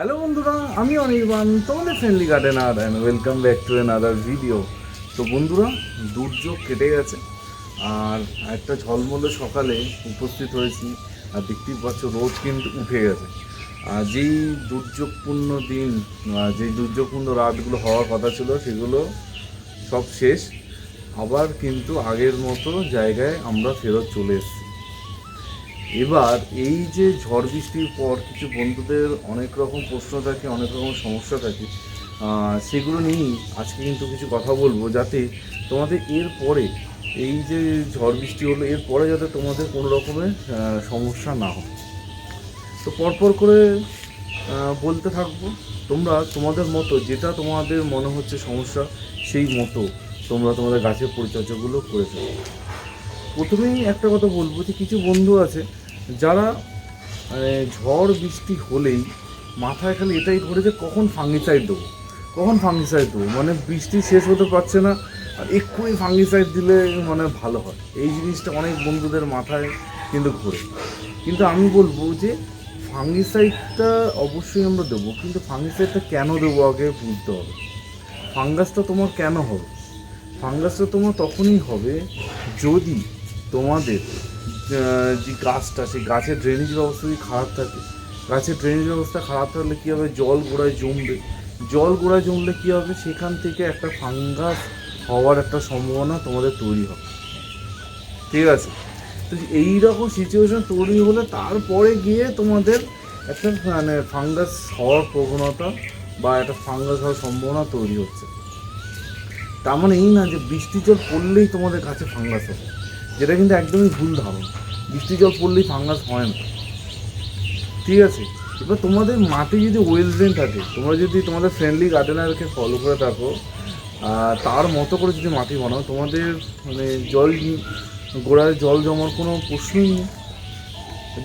Hello বন্ধুরা, আমি অনির্বাণ, তোমাদের friendly gardener and welcome back to other video তো বন্ধুরা, দুর্যোগ কেটে গেছে, আর একটা ঝলমলে সকালে উপস্থিত হয়েছি, আর দেখতেই পাচ্ছ রোদ কিন্তু উঠে গেছে। আর যেই দুর্যোগপূর্ণ দিন যেই দুর্যোগপূর্ণ রাতগুলো হওয়ার কথা ছিল, সেগুলো সব শেষ। আবার কিন্তু আগের মতো জায়গায় আমরা ফেরত চলে এসেছি। এবার এই যে ঝড় বৃষ্টির পর কিছু বন্ধুদের অনেক রকম প্রশ্ন থাকে, অনেক রকম সমস্যা থাকে সেগুলো নিয়েই আজকে কিন্তু কিছু কথা বলব যাতে তোমাদের এর পরে এই যে ঝড় বৃষ্টি হলো, এর পরে যাতে তোমাদের কোনো রকমের সমস্যা না হয়। তো পরপর করে বলতে থাকব, তোমরা তোমাদের মতো, যেটা তোমাদের মনে হচ্ছে সমস্যা, সেই মতো তোমরা তোমাদের গাছের পরিচর্যাগুলো করে ফেলো। প্রথমেই একটা কথা বলব যে কিছু বন্ধু আছে যারা মানে ঝড় বৃষ্টি হলেই মাথায় খালি এটাই ধরে যে কখন ফাঙ্গিসাইড দেবো? কখন ফাঙ্গিসাইড দেবো? মানে বৃষ্টি শেষ হতে পারছে না, আর এক্ষুনি ফাঙ্গিসাইড দিলে মানে ভালো হয়। এই জিনিসটা অনেক বন্ধুদের মাথায় কিন্তু ঘোরে। কিন্তু আমি বলব যে ফাঙ্গিসাইডটা অবশ্যই আমরা দেবো, কিন্তু ফাঙ্গিসাইডটা কেন দেবো আগে বুঝতে হবে। ফাঙ্গাসটা তোমার কেন হবে? ফাঙ্গাসটা তোমার তখনই হবে যদি তোমাদের যে গাছটা, সেই গাছের ড্রেনেজ ব্যবস্থা যদি খারাপ থাকে? গাছের ড্রেনেজ ব্যবস্থা খারাপ থাকলে কী হবে? জল গোড়ায় জমবে। জল গোড়ায় জমলে কী হবে? সেখান থেকে একটা ফাঙ্গাস হওয়ার একটা সম্ভাবনা তোমাদের তৈরি হবে। ঠিক আছে? তো এই রকম সিচুয়েশন তৈরি হলে তারপরে গিয়ে তোমাদের একটা মানে ফাঙ্গাস হওয়ার প্রবণতা বা একটা ফাঙ্গাস হওয়ার সম্ভাবনা তৈরি হচ্ছে। তার মানে এই না যে বৃষ্টি জল পড়লেই তোমাদের কাছে ফাঙ্গাস হবে। যেটা কিন্তু একদমই ভুল ধারণা। বৃষ্টি জল পড়লেই ফাঙ্গাস হয় না। ঠিক আছে? এবার তোমাদের মাটি যদি ওয়েল ড্রেন থাকে, তোমরা যদি তোমাদের ফ্রেন্ডলি গার্ডেনারকে ফলো করে থাকো তার মতো করে যদি মাটি বানাও, তোমাদের মানে জল গোড়ায় জল জমার কোনো প্রশ্নই নেই।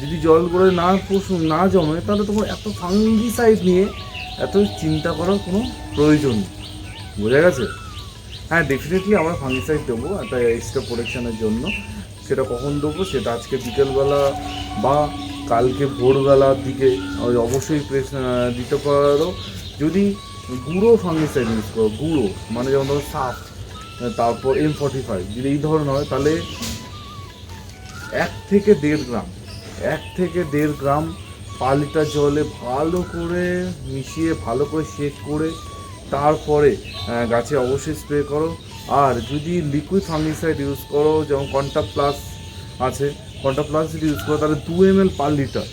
যদি জল গোড়ায় না প্রশ্ন, না জমে, তাহলে তোমার এত ফাঙ্গিসাইড নিয়ে এত চিন্তা করার কোনো প্রয়োজন নেই। বোঝা গেছে? হ্যাঁ ডেফিনেটলি আমরা ফাঙ্গিসাইড দেবো, একটা এক্সট্রা প্রোটেকশনের জন্য। সেটা কখন দেবো? সেটা আজকে বিকেলবেলা বা কালকে ভোরবেলার দিকে। ওই অবশ্যই প্রেস দিতে পারো। যদি গুঁড়ো ফাঙ্গিসাইড ইউজ করো, গুঁড়ো মানে যেমন ধরো সাপ তারপর এম ফর্টি ফাইভ যদি এই ধরনের হয়, তাহলে এক থেকে দেড় গ্রাম, এক থেকে দেড় গ্রাম পাঁচ লিটার জলে ভালো করে মিশিয়ে, ভালো করে শেক করে তারপরে গাছে অবশ্যই স্প্রে করো। আর যদি লিকুইড ফাঙ্গিসাইড ইউজ করো, যেমন কন্টা প্লাস আছে কন্টা প্লাস যদি ইউজ করো, তাহলে দু এম এল পার লিটার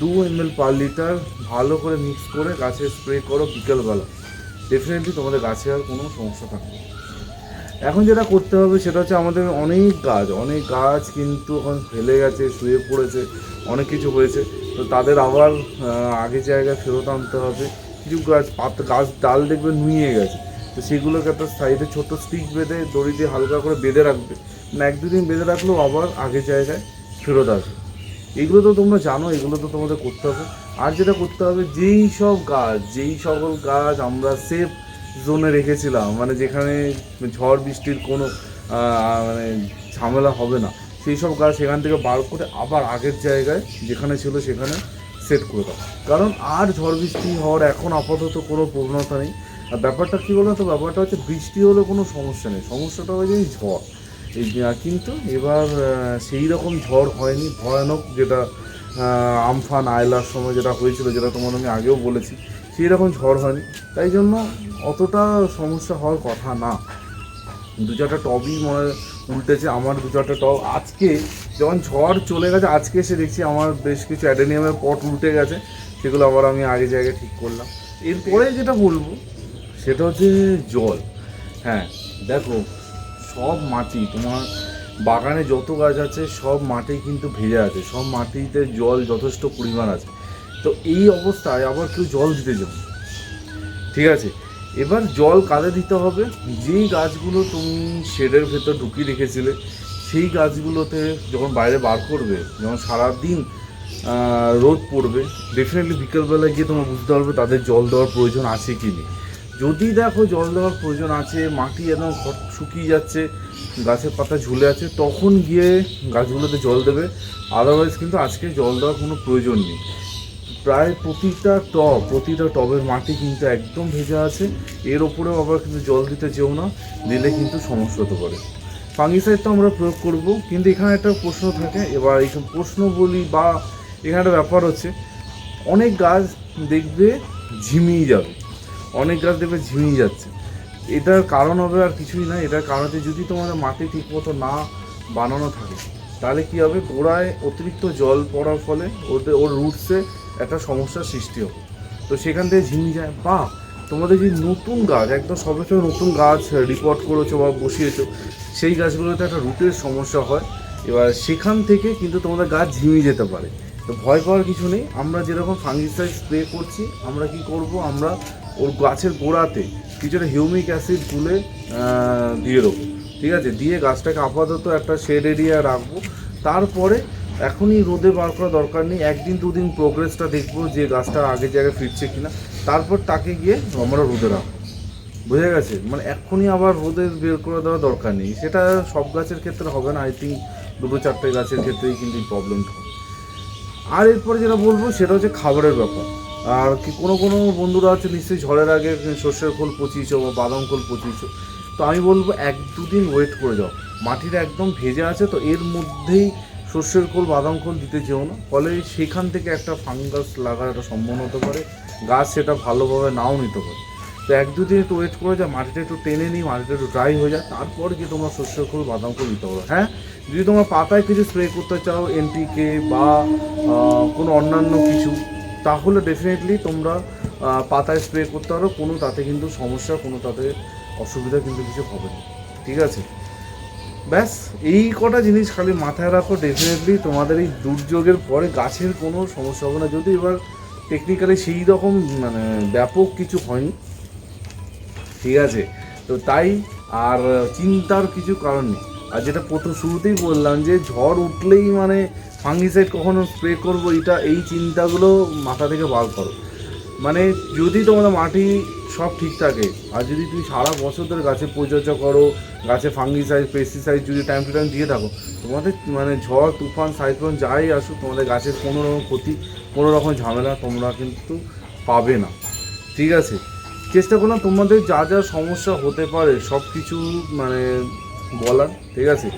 দু এম এল পার লিটার ভালো করে মিক্স করে গাছে স্প্রে করো বিকেলবেলা। ডেফিনেটলি তোমাদের গাছে আর কোনো সমস্যা থাকবে। এখন যেটা করতে হবে, সেটা হচ্ছে আমাদের অনেক গাছ অনেক গাছ কিন্তু এখন ফেলে গেছে, শুয়ে পড়েছে, অনেক কিছু হয়েছে। তো তাদের আবার আগের জায়গায় ফেরত আনতে হবে। কিছু গাছ, পাত, গাছ, ডাল দেখবে নুয়ে গেছে। তো সেগুলোকে একটা সাইডে ছোট স্টিক বেঁধে দড়ি দিয়ে হালকা করে বেঁধে রাখবে। মানে এক দুদিন বেঁধে রাখলেও আবার আগের জায়গায় ফেরত আসবে। এগুলো তো তোমরা জানো, এগুলো তো তোমাদের করতে হবে। আর যেটা করতে হবে, যেই সব গাছ, যেই সকল গাছ আমরা সেফ জোনে রেখেছিলাম মানে যেখানে ঝড়, বৃষ্টির কোনো মানে ঝামেলা হবে না, সেই সব গাছ সেখান থেকে বার করে আবার আগের জায়গায় যেখানে ছিল সেখানে সেট করে দাও। কারণ আর ঝড় বৃষ্টি হওয়ার এখন আপাতত কোনো প্রবণতা নেই। আর ব্যাপারটা কী বলো তো? ব্যাপারটা হচ্ছে বৃষ্টি হলে কোনো সমস্যা নেই। সমস্যাটা হয়ে যায় ঝড়। এই কিন্তু এবার সেই রকম ঝড় হয়নি, ভয়ানক যেটা আমফান আয়লার সময় যেটা হয়েছিল, যেটা তোমার আমি আগেও বলেছি, সেই রকম ঝড় হয়নি। তাই জন্য অতটা সমস্যা হওয়ার কথা না। দু চারটা টবই মনে উল্টেছে আমার দু চারটা টব। আজকে যখন ঝড় চলে গেছে, আজকে এসে দেখছি আমার বেশ কিছু অ্যাডেনিয়ামের পট উল্টে গেছে, সেগুলো আবার আমি আগে জায়গায় ঠিক করলাম। এরপরে যেটা বলব, সেটা হচ্ছে জল। হ্যাঁ দেখো, সব মাটি, তোমার বাগানে যত গাছ আছে, সব মাটি কিন্তু ভেজে আছে, সব মাটিতে জল যথেষ্ট পরিমাণ আছে। তো এই অবস্থায় আবার কেউ জল দিতে যাবে। ঠিক আছে? এবার জল কাদের দিতে হবে? যেই গাছগুলো তুমি শেডের ভেতর ঢুকিয়ে রেখেছিলে, সেই গাছগুলোতে যখন বাইরে বার করবে যখন সারাদিন রোদ পড়বে ডেফিনেটলি বিকেলবেলা গিয়ে তোমার বুঝতে পারবে তাদের জল দেওয়ার প্রয়োজন আছে কি নেই। যদি দেখো জল দেওয়ার প্রয়োজন আছে, মাটি একদম শুকিয়ে যাচ্ছে, গাছের পাতা ঝুলে আছে, তখন গিয়ে গাছগুলোতে জল দেবে। আদারওয়াইজ কিন্তু আজকে জল দেওয়ার কোনো প্রয়োজন নেই। প্রায় প্রতিটা টব, প্রতিটা টবের মাটি কিন্তু একদম ভেজা আছে। এর ওপরেও আবার কিন্তু জল দিতে যেও না, দিলে কিন্তু সমস্যা হতে পারে। ফাঙ্গিসাইড তো আমরা প্রয়োগ করব, কিন্তু এখানে একটা প্রশ্ন থাকে, এবার এই প্রশ্ন বলি বা এখানে একটা ব্যাপার হচ্ছে, অনেক গাছ দেখবে ঝিমিয়ে যাবে, অনেক গাছ দেখবে ঝিমিয়ে যাচ্ছে। এটার কারণ হবে আর কিছুই না, এটার কারণ যদি তোমাদের মাটি ঠিকমতো না বানানো থাকে, তাহলে কি হবে, গোড়ায় অতিরিক্ত জল পড়ার ফলে ওদের, ওর রুটসে একটা সমস্যার সৃষ্টি হবে। তো সেখান থেকে ঝিমিয়ে যায়। বা তোমাদের যে নতুন গাছ একদম সবে সবে নতুন গাছ রিপোর্ট করেছ বা বসিয়েছো সেই গাছগুলোতে একটা রুটের সমস্যা হয়। এবার সেখান থেকে কিন্তু তোমাদের গাছ ঝিমিয়ে যেতে পারে। তো ভয় পাওয়ার কিছু নেই। আমরা যেরকম ফাঙ্গিসাইড স্প্রে করছি আমরা কি করব? আমরা ওর গাছের গোড়াতে কিছুটা হিউমিক অ্যাসিড আহ, দিয়ে দেবো। ঠিক আছে? দিয়ে গাছটাকে আপাতত একটা শেড এরিয়া রাখব। তারপরে এখনই রোদে বার করা দরকার নেই। একদিন দুদিন প্রোগ্রেসটা দেখব যে গাছটা আগের জায়গায় ফিরছে কিনা। তারপর তাকে গিয়ে আমরা রোদে রাখব। বুঝে গেছে? মানে এক্ষুনি আবার রোদে বের করে দেওয়া দরকার নেই। সেটা সব গাছের ক্ষেত্রে হবে না। আই থিঙ্ক দুটো চারটে গাছের ক্ষেত্রেই কিন্তু এই প্রবলেমটা হবে। আর এরপরে যেটা বলব, সেটা হচ্ছে খাবারের ব্যাপার। আর কি কোনো কোনো বন্ধুরা আছে, নিশ্চয়ই ঝড়ের আগে সর্ষের খোল পচিয়েছো বা বাদাম খোল পচিয়েছো। তো আমি বলব, এক দুদিন ওয়েট করে যাও। মাটিটা একদম ভেজে আছে, তো এর মধ্যেই সর্ষের খোল, বাদাম খোল দিতে যেও না। ফলে সেখান থেকে একটা ফাঙ্গাস লাগার একটা সম্ভাবনা হতে পারে। গাছ সেটা ভালোভাবে নাও নিতে পারে। তো এক দুদিন একটু ওয়েট করে যা, মাটিটা একটু টেনে নিই, মাটিটা একটু ড্রাই হয়ে যায় তারপর গিয়ে তোমরা শস্যের খোল, বাদাম খোল দিতে পারো। হ্যাঁ? যদি তোমরা পাতায় কিছু স্প্রে করতে চাও এনপিকে বা কোনো অন্যান্য কিছু, তাহলে ডেফিনেটলি তোমরা পাতায় স্প্রে করতে পারো। কোনো তাতে কিন্তু সমস্যা, কোনো তাতে অসুবিধা কিন্তু কিছু হবে না। ঠিক আছে? ব্যাস, এই কটা জিনিস খালি মাথায় রাখো ডেফিনেটলি তোমাদের এই দুর্যোগের পরে গাছের কোনো সমস্যা হবে না। যদি এবার টেকনিক্যালি সেই রকম মানে ব্যাপক কিছু হয়নি, ঠিক আছে? তো তাই আর চিন্তার কিছু কারণ নেই। আর যেটা প্রথম শুরুতেই বললাম যে, ঝড় উঠলেই মানে ফাঙ্গিসাইড কখনো স্প্রে করব, এটা এই চিন্তাগুলো মাথা থেকে বার করো। মানে যদি তোমাদের মাটি সব ঠিক থাকে, আর যদি তুমি সারা বছর ধরে গাছের পরিচর্যা করো গাছে ফাঙ্গিসাইড, পেস্টিসাইড যদি টাইম টু টাইম দিয়ে থাকো, তোমাদের মানে ঝড়, তুফান সাইক্লোন যাই আসুক, তোমাদের গাছের কোনো রকম ক্ষতি, কোনো রকম ঝামেলা তোমরা কিন্তু পাবে না। ঠিক আছে? চেষ্টা করলাম তোমাদের যা যা সমস্যা হতে পারে, সব কিছু মানে বলার, ঠিক আছে?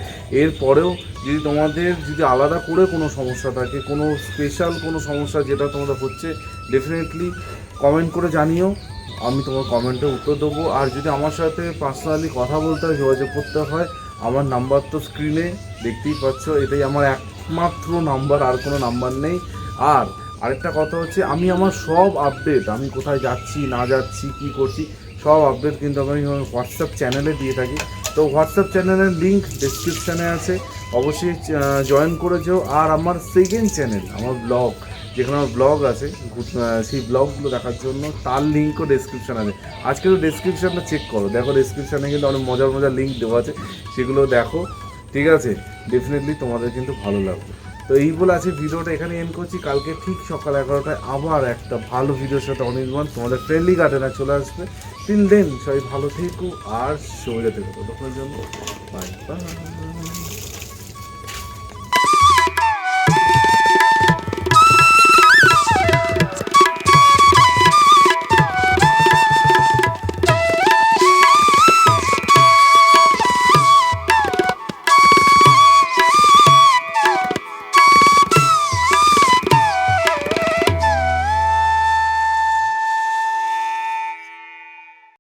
এরপরেও যদি তোমাদের যদি আলাদা করে কোনো সমস্যা থাকে, কোনো স্পেশাল কোনো সমস্যা যেটা তোমাদের হচ্ছে ডেফিনেটলি কমেন্ট করে জানিও। আমি তোমার কমেন্টে উত্তর দেবো। আর যদি আমার সাথে পার্সোনালি কথা বলতে হয়, যোগাযোগ করতে হয়, আমার নাম্বার তো স্ক্রিনে দেখতেই পাচ্ছ, এটাই আমার একমাত্র নাম্বার আর কোনো নাম্বার নেই। আর আরেকটা কথা হচ্ছে, আমি আমার সব আপডেট আমি কোথায় যাচ্ছি, না যাচ্ছি, কি করছি, সব আপডেট কিন্তু আমি হোয়াটসঅ্যাপ চ্যানেলে দিয়ে থাকি। তো হোয়াটসঅ্যাপ চ্যানেলের লিঙ্ক ডিসক্রিপশানে আছে। অবশ্যই জয়েন করে যেও আর আমার সেকেন্ড চ্যানেল আমার ব্লগ যেখানে আমার ব্লগ আছে সেই ব্লগগুলো দেখার জন্য তার লিঙ্কও ডিসক্রিপশান আছে। আজকে তো ডিসক্রিপশানটা চেক করো। দেখো ডিসক্রিপশানে কিন্তু অনেক মজার মজার লিঙ্ক দেওয়া আছে। সেগুলো দেখো। ঠিক আছে? ডেফিনেটলি তোমাদের কিন্তু ভালো লাগবে। তো এই বলে আছে ভিডিওটা এখানে এন্ড করছি। কালকে ঠিক সকাল এগারোটায় আবার একটা ভালো ভিডিওর সাথে অনির্বাণ তোমাদের ফ্রেন্ডলি গার্ডেনে চলে আসবে। তিন দিন সবাই ভালো থেকো আর সবাই থেকো। ততক্ষণের জন্য বাই বাই